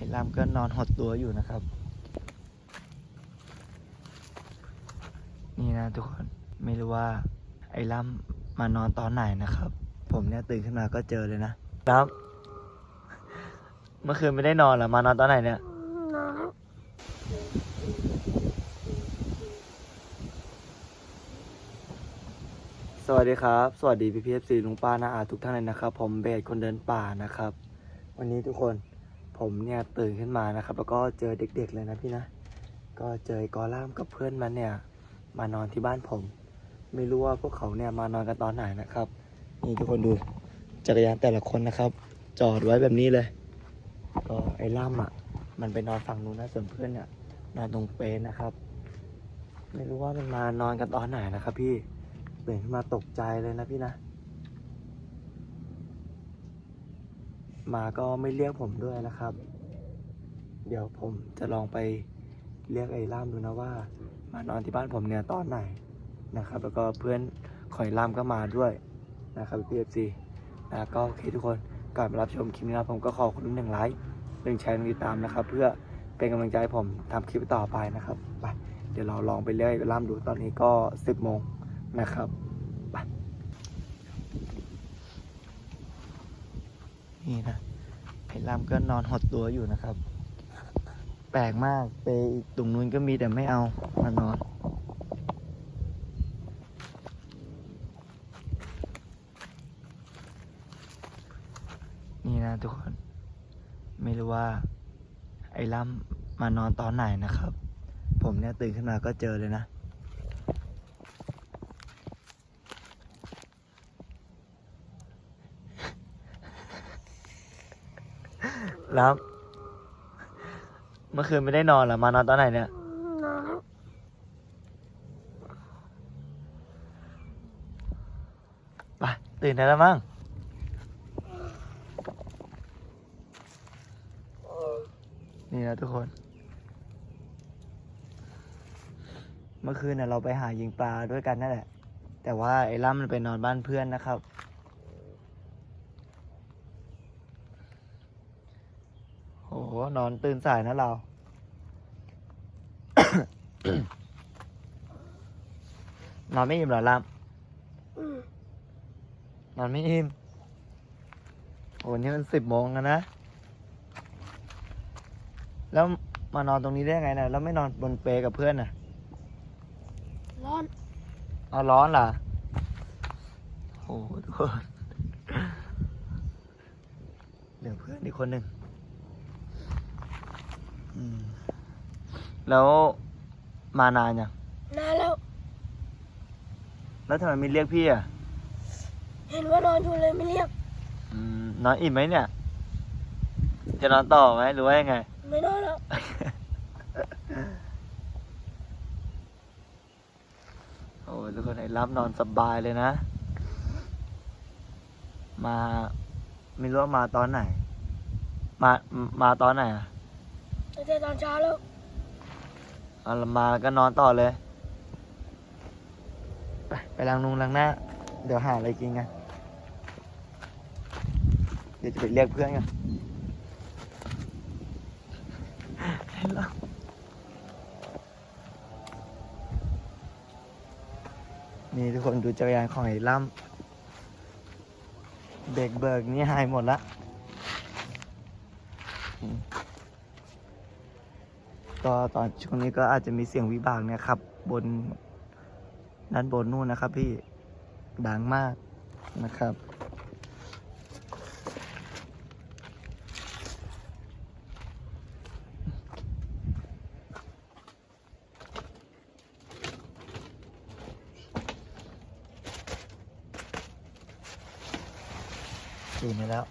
อ้ลำก็นอนหดตัวอยู่นะครับ นี่นะทุกคนไม่รู้ว่าไอ้ล่ำมานอนตอนไหนนะครับ ผมเนี่ยตื่นขึ้นมาก็เจอเลยนะครับ เมื่อคืนไม่ได้นอนหรอมานอนตอนไหนเนี่ยสวัสดีครับ สวัสดีพี่พีเอฟซีลุงป้านาอาทุกท่านเลยนะครับ ผมเบสคนเดินป่านะครับ วันนี้ทุกคน ผมเนี่ยตื่นขึ้นมานะครับ แล้วก็เจอเด็กๆเลยนะพี่นะ ก็เจอไอ้กอล่ามกับเพื่อนมันเนี่ย มานอนที่บ้านผม ไม่รู้ว่าพวกเขาเนี่ยมานอนกันตอนไหนนะครับ นี่ทุกคนดูจักรยานแต่ละคนนะครับ จอดไว้แบบนี้เลย ก็ไอ้ล่ามอะ มันไปนอนฝั่งนู้นนะส่วนเพื่อนเนี่ยนอนตรงเปนนะครับ ไม่รู้ว่ามันมานอนกันตอนไหนนะครับ พี่ตื่นขึ้นมาตกใจเลยนะพี่นะ มาก็ไม่เรียกผมด้วยนะครับ เดี๋ยวผมจะลองไปเรียกไอ้ล่ามดูนะว่า มานอนที่บ้านผมเนี่ยตอนไหนนะครับ แล้วก็เพื่อนขอยล่ามก็มาด้วยนะครับพี่เอฟซีนะก็โอเคทุกคนก่อนมารับชมคลิปนี้นะผมก็ขอคุณหนึ่งไลค์หนึ่งแชร์หนึ่งติดตามนะครับ เพื่อเป็นกำลังใจผมทำคลิปต่อไปนะครับไปเดี๋ยวเราลองไปเรียกไอ้ล่ามดูตอนนี้ก็สิบโมงนะครับไป นี่นะไอ้ล่ามก็นอนหดตัวอยู่นะครับ แปลกมากไปอีกตรงนู้นก็มีแต่ไม่เอามานอนนี่นะทุกคน ไม่รู้ว่า ไอ้ล่ำมานอนตอนไหนนะครับ ผมเนี่ยตื่นขึ้นมาก็เจอเลยนะ ล่ำเมื่อคืนไม่ได้นอนเหรอ มานอนตอนไหนเนี่ย ไป ตื่นได้แล้วมั้ง นี่นะทุกคน เมื่อคืนน่ะเราไปหายิงปลาด้วยกันนั่นแหละ แต่ว่าไอ้ล่ำมันไปนอนบ้านเพื่อนนะครับ โอ้โห นอนตื่นสายนะเรา นอนไม่อิ่มเหรอล่ำนอนไม่อิ่มโอ้นี่มันสิบโมงแล้วนะ แล้วมานอนตรงนี้ได้ไงนะแล้วไม่นอนบนเปลกับเพื่อนน่ะร้อนเอาร้อนเหรอโอ้โหทุกคนเหลือเพื่อนอีกคนหนึ่งอืม แล้วมานานยังนานแล้ว แล้วทำไมไม่เรียกพี่อะ เห็นว่านอนอยู่เลยไม่เรียกอืมนอนอิ่มไหมเนี่ย จะนอนต่อไหมหรือว่ายังไง ไม่นอนแล้ว โอ้ยทุกคนไอ้รับนอนสบายเลยนะ มาไม่รู้ว่ามาตอนไหน มา มาตอนไหนอะ ตั้งแต่ตอนเช้าแล้วเอาละมาก็นอนต่อเลย ไปไปล้างนุงล้างหน้า เดี๋ยวหาอะไรกินกันเดี๋ยวจะไปเรียกเพื่อนกันให้เรานี่ทุกคนดูจักรยานของไอ้ล่ำเบรกเบิกนี่หายหมดละ ก็ตอนช่วงนี้ก็อาจจะมีเสียงวิบากเนี่ยครับ บนด้านบนนู่นนะครับ พี่ดังมากนะครับตื่นไปแล้ว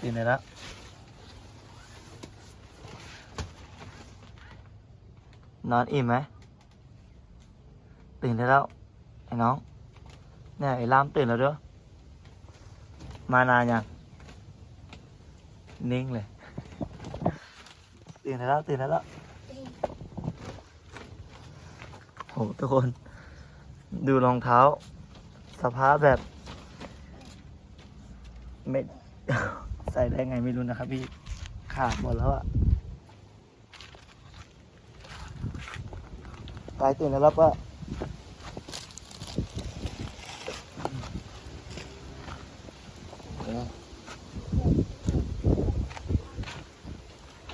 ตื่นไปแล้วนอนอิ่มไหมตื่นได้แล้วไอ้น้องเนี่ยไอ้ล่ามตื่นแล้วด้อมานานยังนิ่งเลย ตื่นได้แล้วตื่นได้แล้วโหทุกคน ดูรองเท้า สภาพแบบ ไม่ ใส่ได้ไงไม่รู้นะครับพี่ขาดหมดแล้วอะตายตื่นแล้วครับว่า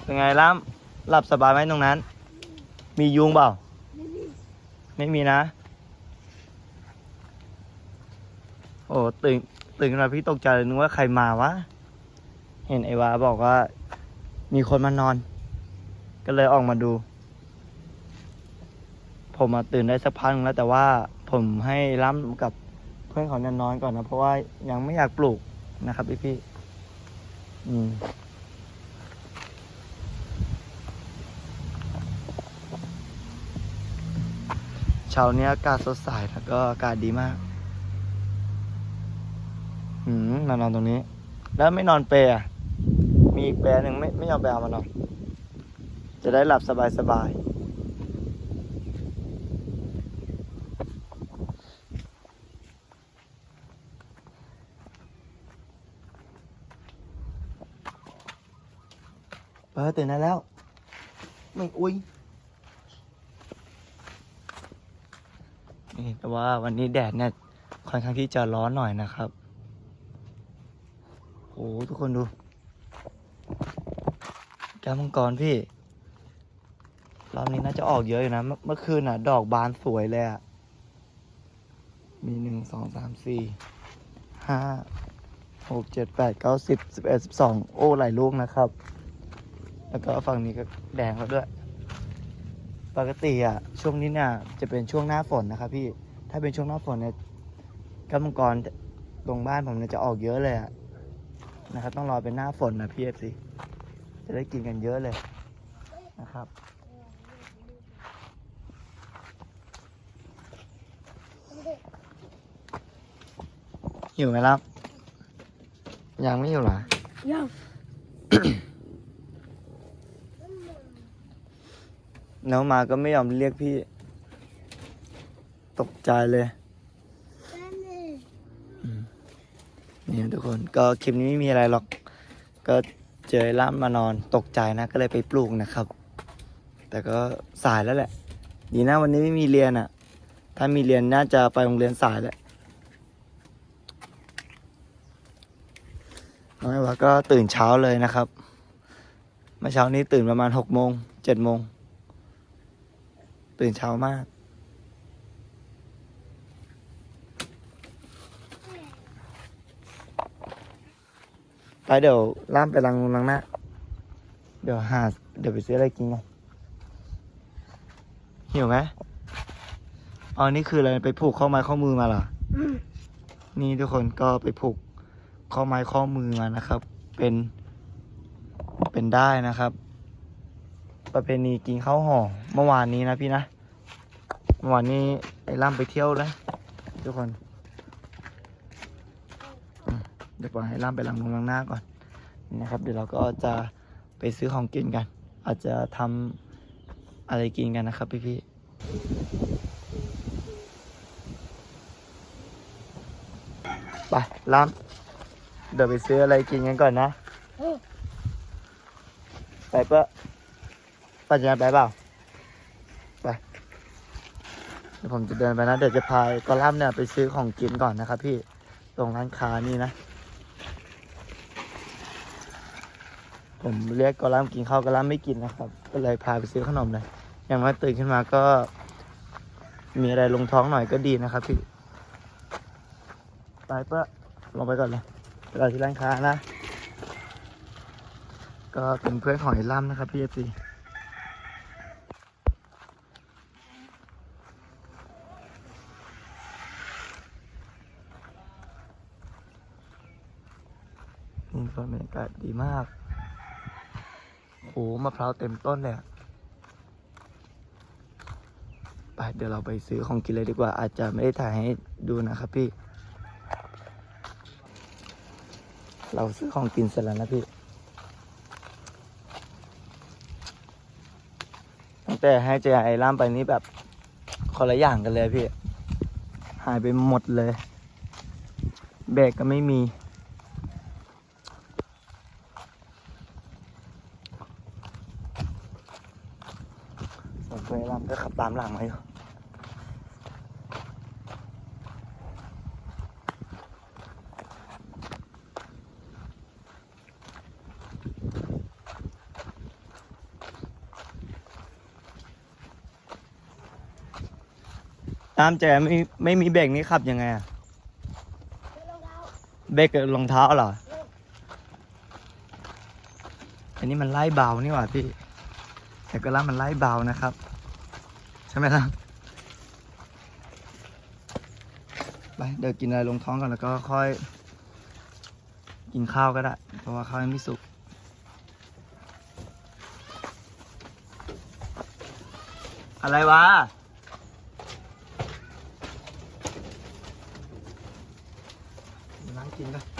เป็นไงล่ำหลับสบายไหมตรงนั้น มียุงเปล่า ไม่มีนะ โอ้ตื่นตื่นขึ้นมาพี่ตกใจเลยนึกว่าใครมาวะ เห็นไอ้วาบอกว่า มีคนมานอน ก็เลยออกมาดู ผมมาตื่นได้สักพักแล้ว แต่ว่าผมให้ล้ำกับเพื่อนเขาเนี่ยนอนก่อนนะ เพราะว่ายังไม่อยากปลูกนะครับพี่พี่ๆอืมเช้านี้อากาศสดใสแล้วก็อากาศดีมาก อืมนอนตรงนี้ แล้วไม่นอนเปรอะ มีอีกเปรหนึ่งไม่ไม่ยอมไปเอามานอนจะได้หลับสบายสบายเออตื่นได้แล้ว ไม่อุ้ยนี่แต่ว่าวันนี้แดดเนี่ยค่อนข้างที่จะร้อนหน่อยนะครับ โอ้ทุกคนดู แก้วมังกรพี่ รอบนี้น่าจะออกเยอะอยู่นะ เมื่อคืนน่ะ ดอกบานสวยเลยอะ มีหนึ่งสองสามสี่ห้าหกเจ็ดแปดเก้าสิบสิบเอ็ดสิบสองโอ้หลายลูกนะครับ แล้วก็ฝั่งนี้ก็แดงแล้วด้วย ปกติอะ ช่วงนี้เนี่ยจะเป็นช่วงหน้าฝนนะครับพี่ ถ้าเป็นช่วงหน้าฝนเนี่ยกำมังกรตรงบ้านผมเนี่ยจะออกเยอะเลยอะนะครับ ต้องรอเป็นหน้าฝนนะพี่เอฟซี จะได้กินกันเยอะเลยนะครับหิวไหมครับ ยังไม่หิวเหรอ ยัง น้องมาก็ไม่ยอมเรียกพี่ ตกใจเลยนี่ทุกคนก็คลิปนี้ไม่มีอะไรหรอก ก็ เจอล่ามานอนตกใจนะก็เลยไปปลูกนะครับ แต่ก็สายแล้วแหละ ดีนะวันนี้ไม่มีเรียนอะ่ะ ถ้ามีเรียนน่าจะไปโรงเรียนสายแหละน้องไอ้วาก็ตื่นเช้าเลยนะครับเมื่อเช้านี้ตื่นประมาณหกโมงเจ็ดโมง ตื่นเช้ามาก ไปเดี๋ยวล่ามไปลังลังหน้า เดี๋ยวหา เดี๋ยวไปซื้ออะไรกินกันหิวไหมอ๋อนี่คืออะไรไปผูกข้อไม้ข้อมือมาเหรอนี่ทุกคนก็ไปผูกข้อไม้ข้อมือมานะครับ เป็น เป็นได้นะครับ ประเพณีกินข้าวห่อเมื่อวานนี้นะพี่นะเมื่อวานนี้ไอ้ล่ำไปเที่ยวนะทุกคน เดี๋ยวปล่อยให้ล่ำไปล้างมือล้างหน้าก่อนนะครับ เดี๋ยวเราก็จะไปซื้อของกินกัน อาจจะทำอะไรกินกันนะครับพี่พี่ๆไปล่ำเดี๋ยวไปซื้ออะไรกินกันก่อนนะไปเปะปัจจัยไปเปล่าไปเดี๋ยวผมจะเดินไปนะ เดี๋ยวจะพายกอลัมเนี่ยไปซื้อของกินก่อนนะครับพี่ตรงร้านค้านี่นะ ผมเรียกกอลัมกินข้าวกอลัมไม่กินนะครับ ก็เลยพาไปซื้อขนมเลย อย่างน้อยตื่นขึ้นมาก็ มีอะไรลงท้องหน่อยก็ดีนะครับพี่ไปเปะลงไปก่อนเลยไปรอที่ร้านค้านะ ก็เป็นเพื่อนของไอ้ล่ำนะครับพี่เอฟซีนี่ก็บรรยากาศดีมาก หมะพร้าวเต็มต้นเลยไปเดี๋ยวเราไปซื้อของกินเลยดีกว่า อาจจะไม่ได้ถ่ายให้ดูนะครับพี่ เราซื้อของกินเสร็จแล้วนะพี่ ตั้งแต่ให้เจไอล่ามไปนี้แบบคนละอย่างกันเลยพี่ หายไปหมดเลย เบรกก็ไม่มี ผมเพื่อนร่ำก็ขับตามหลังมาอยู่ตามใจไม่ไม่มีเบรกนี่ขับยังไงอะเบรกกับรองเท้าเหรอ อันนี้มันไล่เบานี่หว่าพี่ แต่ก็ล่ามันไล่เบานะครับ ช่ไหมครับไปเดี๋ยวกินอะไรลงท้องก่อนแล้วก็ค่อย กินข้าวก็ได้ เพราะว่าข้าวยังไม่สุกอะไรวะนั่งกินกัน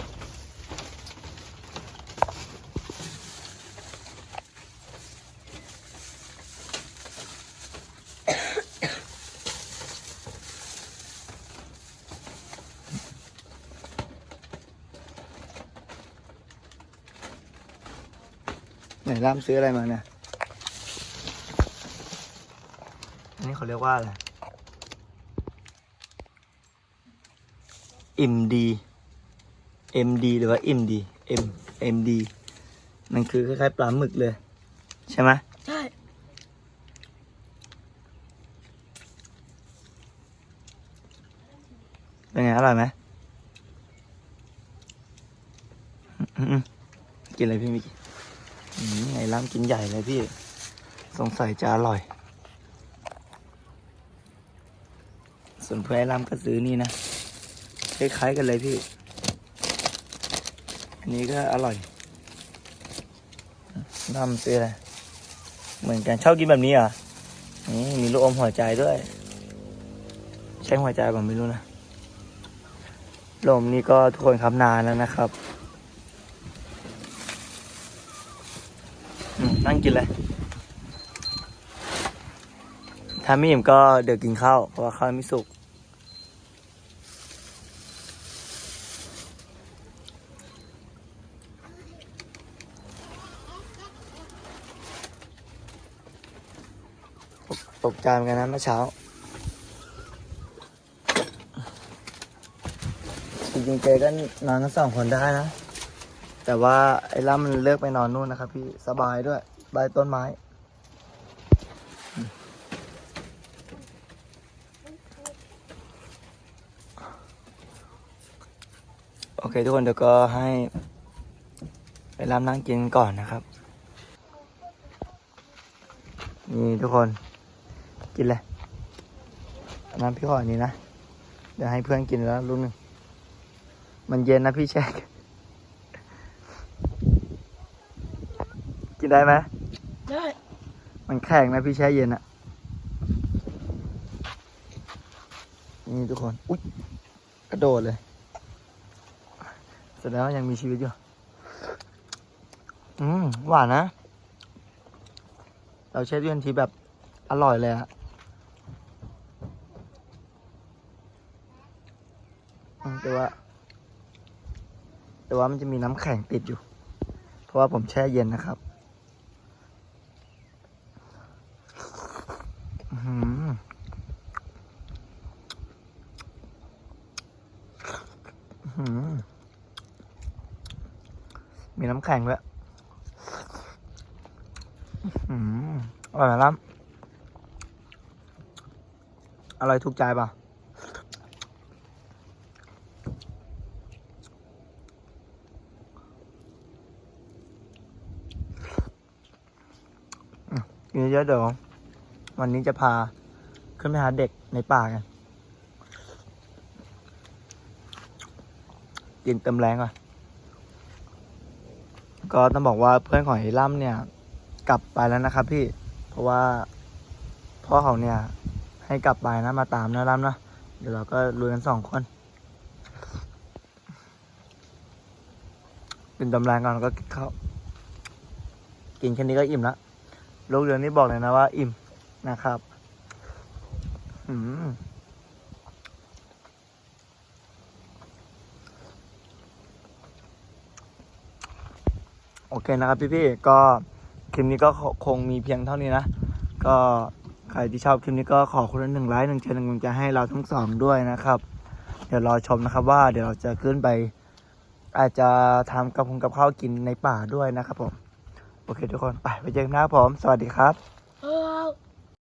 ไหนร่ามซื้ออะไรมาเนี่ย อันนี้เขาเรียกว่าอะไรอิ่มดี MD หรือว่า MD M MD มันคือคล้ายๆปลาหมึกเลย ใช่ไหมใช่เป็นไงอร่อยไหมอืมๆกินอะไรพี่มิกอืม ไงล้ำกินใหญ่เลยพี่ สงสัยจะอร่อย ส่วนเพื่อนไอ้ล้ำก็ซื้อนี่นะ คล้ายๆกันเลยพี่ อันนี้ก็อร่อยล้ำซื้ออะไรเหมือนกันชอบกินแบบนี้เหรอะนี่มีลูกอมหัวใจด้วย ใช่หัวใจผมไม่รู้นะลมนี่ก็ทุกคนครับนานแล้วนะครับอืม นั่งกินเลย ถ้าไม่อิ่มก็เดี๋ยวกินข้าวเพราะว่าข้าวไม่สุก ตกใจเหมือนกันนะเมื่อเช้าจริงๆเจก็นอนกันสองคนได้นะ แต่ว่าไอ้ล่ามันเลือกไปนอนนู่นนะครับพี่สบายด้วย ใต้ต้นไม้ โอเคทุกคนเดี๋ยวก็ให้ไปรำนั่งกินก่อนนะครับ นี่ทุกคนกินเลยอันนั้นพี่ขออันนี้นะ เดี๋ยวให้เพื่อนกินแล้วลูกหนึ่งมันเย็นนะพี่แช็คกินได้ไหม มันแข็งนะพี่แช่เย็นอะนี่ทุกคน อุ๊ย กระโดดเลยแสดงว่ายังมีชีวิตอยู่ อืม หวานนะ เราแช่ด้วยทันทีแบบอร่อยเลยอะแต่ว่า แต่ว่ามันจะมีน้ำแข็งติดอยู่ เพราะว่าผมแช่เย็นนะครับ อื้อหืออื้อหือ มีน้ำแข็งด้วยอร่อยไหมล่ะอร่อยถูกใจป่ะกินเยอะเดี๋ยววันนี้จะพาขึ้นไปหาเด็กในป่ากัน กินเต็มแรงอะก็ต้องบอกว่าเพื่อนของไอ้ล่ำเนี่ย กลับไปแล้วนะครับ พี่ เพราะว่าพ่อเขาเนี่ย ให้กลับไปนะมาตามนะล่ำนะเดี๋ยวเราก็ลุยกันสองคนกินเต็มแรงก่อนแล้วก็กินข้าวกินแค่นี้ก็อิ่มละลูกเรือนี่บอกเลยนะว่า อิ่มนะครับ อืม อเคนะครับพี่ๆก็คลิปนี้ก็คงมีเพียงเท่านี้นะ ก็ใครที่ชอบคลิปนี้ก็ขอคนละหนึ่งไลค์หนึ่งแชร์หนึ่งกำลังใจให้เราทั้งสองด้วยนะครับ เดี๋ยวรอชมนะครับว่าเดี๋ยวเราจะขึ้นไป อาจจะทำกับคงกับข้าวกินในป่าด้วยนะครับผม โอเคทุกคนไปไปเจอกันนะครับผม สวัสดีครับ